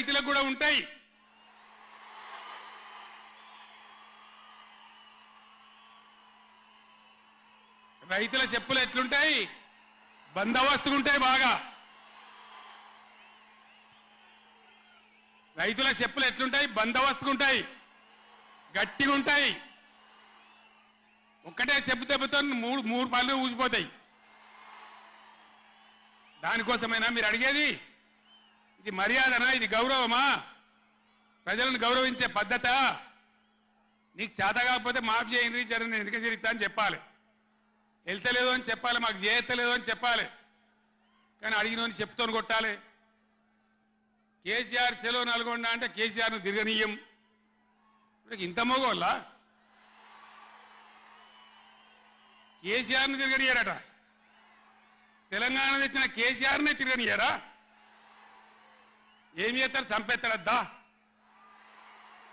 రైతులకు కూడా ఉంటాయి. రైతుల చెప్పులు ఎట్లుంటాయి? బందోబస్తులు ఉంటాయి బాగా. రైతుల చెప్పులు ఎట్లుంటాయి? బందోబస్తులు ఉంటాయి. గట్టిగా ఉంటాయి. ఒక్కటే చెప్పు దెబ్బతో మూడు మూడు పళ్ళు ఊసిపోతాయి. దానికోసమైనా మీరు అడిగేది? ఇది మర్యాదనా? ఇది గౌరవమా? ప్రజలను గౌరవించే పద్ధత? నీకు చేత కాకపోతే మాఫ్ చేయండి జర నేను వెనుక చేరిస్తా అని చెప్పాలి. వెళ్తలేదు అని చెప్పాలి మాకు చేయత్తలేదు అని చెప్పాలి. కానీ అడిగిన చెప్తోని కొట్టాలి. కేసీఆర్ సెలవు నల్గొండ అంటే కేసీఆర్ను తిరగనీయం. ఇంత మోగోళ్ళ? కేసీఆర్ను తిరగనీయారట. తెలంగాణ తెచ్చిన కేసీఆర్నే తిరగనీయారా? ఏం చేస్తారు? చంపేస్తాడద్దా?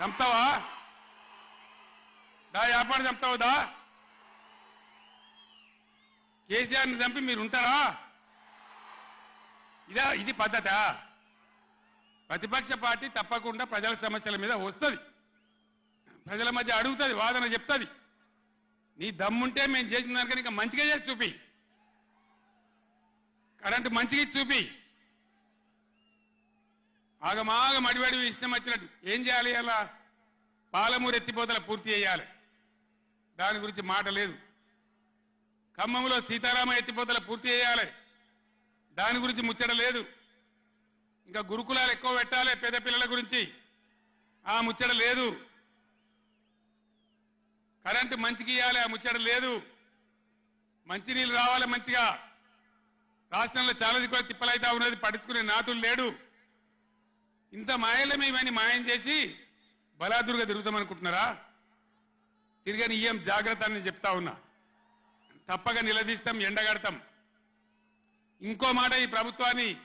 చంపుతావా? దా వ్యాపారం చంపుతావు దా. కేసీఆర్ని చంపి మీరు ఉంటారా ఇదా ఇది పద్ధత? ప్రతిపక్ష పార్టీ తప్పకుండా ప్రజల సమస్యల మీద వస్తుంది. ప్రజల మధ్య అడుగుతుంది వాదన చెప్తుంది. నీ దమ్ముంటే మేము చేసిన దానికని ఇంకా మంచిగా చేసి చూపి. కరెంటు మంచిగా చూపి. ఆగమాగం అడివడివి ఇష్టం వచ్చినట్టు. ఏం చేయాలి అలా? పాలమూరు ఎత్తిపోతల పూర్తి చేయాలి. దాని గురించి మాట లేదు. ఖమ్మంలో సీతారామ ఎత్తిపోతల పూర్తి చేయాలి. దాని గురించి ముచ్చట లేదు. ఇంకా గురుకులాలు ఎక్కువ పెట్టాలి పేద పిల్లల గురించి. ఆ ముచ్చట లేదు. కరెంటు మంచికి ఇవ్వాలి ఆ ముచ్చట లేదు. మంచినీళ్ళు రావాలి మంచిగా. రాష్ట్రంలో చాలా దిక్కువ తిప్పలైతా ఉన్నది పట్టించుకునే నాతులు లేడు. ఇంత మాయలమే ఇవన్నీ మాయం చేసి బలాదురుగా తిరుగుతామనుకుంటున్నారా? తిరగని ఇయ్యం జాగ్రత్త అని చెప్తా ఉన్నా. తప్పక నిలదీస్తాం ఎండగడతాం. ఇంకో మాట ఈ ప్రభుత్వాన్ని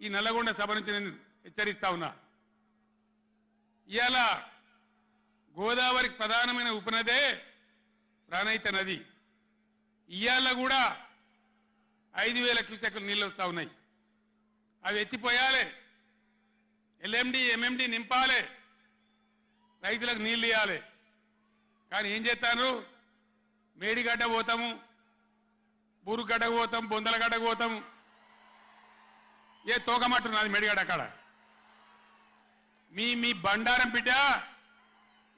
ఈ నల్లగొండ సభ నుంచి నేను హెచ్చరిస్తా ఉన్నా. ఇవాళ గోదావరికి ప్రధానమైన ఉపనదే ప్రాణహిత నది. ఇవాళ కూడా ఐదు వేల క్యూసెక్లు నీళ్ళు వస్తూ ఉన్నాయి. అవి ఎత్తిపోయాలి. ఎల్ఎండి ఎంఎండి నింపాలి. రైతులకు నీళ్ళు ఇవ్వాలి కానీ ఏం చేస్తాను మేడిగడ్డ పోతాము బూరుగడ్డకు పోతాం బొందలగడ్డకు పోతాము. ఏ తోకమట్టు నాది మేడిగడ్డ అక్కడ మీ మీ బండారం బిడ్డ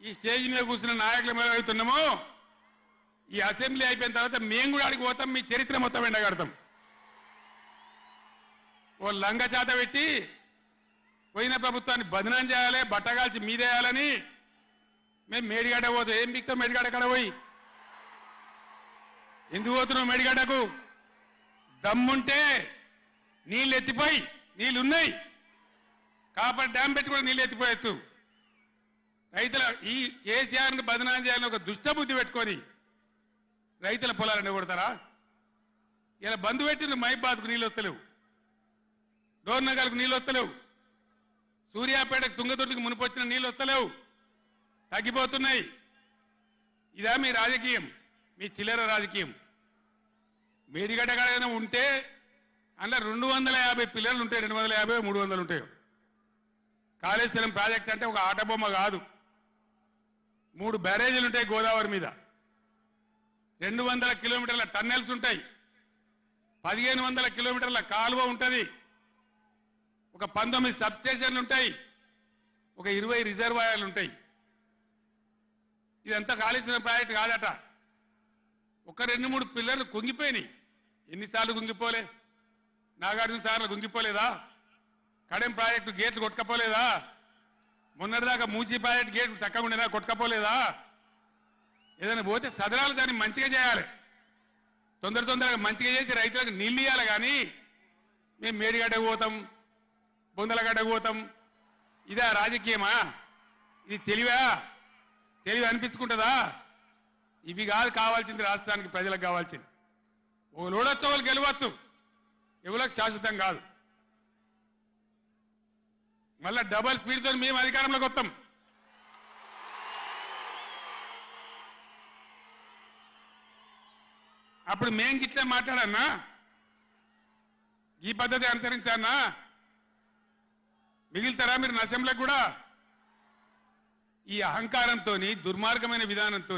ఈ స్టేజ్ మీద కూర్చున్న నాయకుల మీద అవుతున్నాము ఈ అసెంబ్లీ అయిపోయిన తర్వాత మేము కూడా అడిగి పోతాం మీ చరిత్ర మొత్తం ఎండగడతాం. ఓ లంగ చేత పెట్టి పోయిన ప్రభుత్వాన్ని బదనం చేయాలి బట్టగాల్చి మీదేయాలని మేము మేడిగడ్డ పోతాం ఏం బిక్తాం మేడిగడ్డ కాడ పోయి? ఎందుకు పోతున్నావు మేడిగడ్డకు దమ్ముంటే నీళ్ళు ఎత్తిపోయి నీళ్ళు ఉన్నాయి కాబట్టి డ్యామ్ పెట్టి కూడా నీళ్ళు ఎత్తిపోయచ్చు. రైతుల ఈ కేసీఆర్ని బదనాం చేయాలని ఒక దుష్టబుద్ధి పెట్టుకొని రైతుల పొలాలను కొడతారా ఇలా బంధు పెట్టిన మైబాద్కు నీళ్ళు వస్తలేవు. డోర్నగల్కు నీళ్ళు వస్తలేవు. సూర్యాపేటకు తుంగతుర్తికి మునిపొచ్చిన నీళ్ళు వస్తలేవు తగ్గిపోతున్నాయి. ఇదా మీ రాజకీయం మీ చిల్లర రాజకీయం. మేడిగడ్డ కాడైనా ఉంటే అందులో రెండు వందల యాభై పిల్లలు ఉంటాయి రెండు వందల యాభై మూడు వందలు ఉంటాయి. కాళేశ్వరం ప్రాజెక్ట్ అంటే ఒక ఆట బొమ్మ కాదు. మూడు బ్యారేజీలు ఉంటాయి గోదావరి మీద. రెండు వందల కిలోమీటర్ల టన్నెల్స్ ఉంటాయి. పదిహేను వందల కిలోమీటర్ల కాలువ ఉంటుంది. ఒక పంతొమ్మిది సబ్స్టేషన్లు ఉంటాయి. ఒక ఇరవై రిజర్వాయర్లు ఉంటాయి. ఇదంతా కాలుష్యం ప్రాజెక్ట్ కాదట. ఒక రెండు మూడు పిల్లర్లు కుంగిపోయినాయి. ఎన్నిసార్లు కుంగిపోలే? నాగార్జున సార్లు కుంగిపోలేదా? కడెం ప్రాజెక్టు గేట్లు కొట్టుకపోలేదా? మొన్నటిదాకా మూసీ ప్రాజెక్టు గేట్లు చక్కగా ఉండేదా కొట్టుకపోలేదా? ఏదైనా పోతే సదరాలు దాన్ని మంచిగా చేయాలి. తొందర తొందరగా మంచిగా చేసి రైతులకు నీళ్ళు ఇవ్వాలి కానీ మేము మేడిగడ్డ పోతాం. బొందలగడ్డకు పోతాం ఇదా రాజకీయమా? ఇది తెలివా? తెలివి అనిపించుకుంటుందా? ఇవి కాదు కావాల్సింది రాష్ట్రానికి ప్రజలకు కావాల్సింది. ఒక లోడొచ్చు ఒకరు గెలవచ్చు. ఎవరికి శాశ్వతం కాదు. మళ్ళా డబల్ స్పీడ్తో మేము అధికారంలోకి వస్తాం. అప్పుడు మేం గిట్లే మాట్లాడన్నా? ఈ పద్ధతి అనుసరించానా మిగిలితారా మీరు నశంలకు కూడా? ఈ అహంకారంతో దుర్మార్గమైన విధానంతో